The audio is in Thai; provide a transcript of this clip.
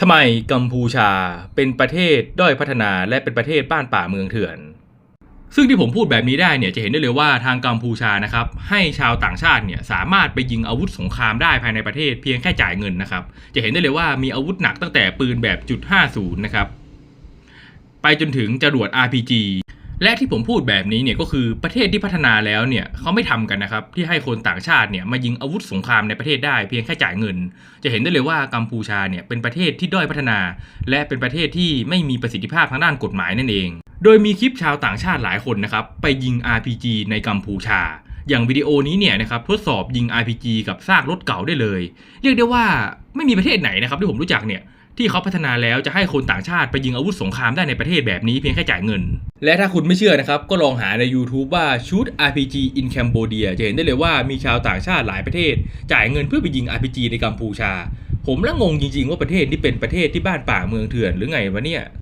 ทำไมกัมพูชาเป็นประเทศด้อยพัฒนาและเป็นประเทศบ้านป่าเมืองเถื่อน ซึ่งที่ผมพูดแบบนี้ได้เนี่ยจะเห็นได้เลยว่าทางกัมพูชานะครับให้ชาวต่างชาติเนี่ยสามารถไปยิงอาวุธสงครามได้ภายในประเทศเพียงแค่จ่ายเงินนะครับ จะเห็นได้เลยว่ามีอาวุธหนักตั้งแต่ปืนแบบจุด50นะครับไปจนถึงจรวด RPG และที่ผมพูดแบบนี้เนี่ยก็คือประเทศที่พัฒนาแล้วเนี่ยเขาไม่ทำกันนะครับ ที่ให้คนต่างชาติเนี่ยมายิงอาวุธสงครามในประเทศได้เพียงแค่จ่ายเงิน จะเห็นได้เลยว่ากัมพูชาเนี่ยเป็นประเทศที่ด้อยพัฒนา และเป็นประเทศที่ไม่มีประสิทธิภาพทางด้านกฎหมายนั่นเอง โดยมีคลิปชาวต่างชาติหลายคนนะครับไปยิง RPG ในกัมพูชา อย่างวิดีโอนี้เนี่ยนะครับทดสอบยิง RPG กับซากรถเก่าได้เลย เรียกได้ว่าไม่มีประเทศไหนนะครับที่ผมรู้จักเนี่ยที่เขาพัฒนาแล้วจะให้คนต่างชาติไปยิงอาวุธสงครามได้ในประเทศแบบนี้เพียงแค่จ่ายเงิน และถ้าคุณไม่เชื่อนะครับ ก็ลองหาใน YouTube ว่า shoot RPG in Cambodia จะเห็นได้เลยว่ามีชาวต่างชาติหลายประเทศ จ่ายเงินเพื่อไปยิง RPG ในกัมพูชา ผมละงงจริงๆว่าประเทศนี้เป็นประเทศที่บ้านป่าเมืองเถื่อนหรือไงวะเนี่ย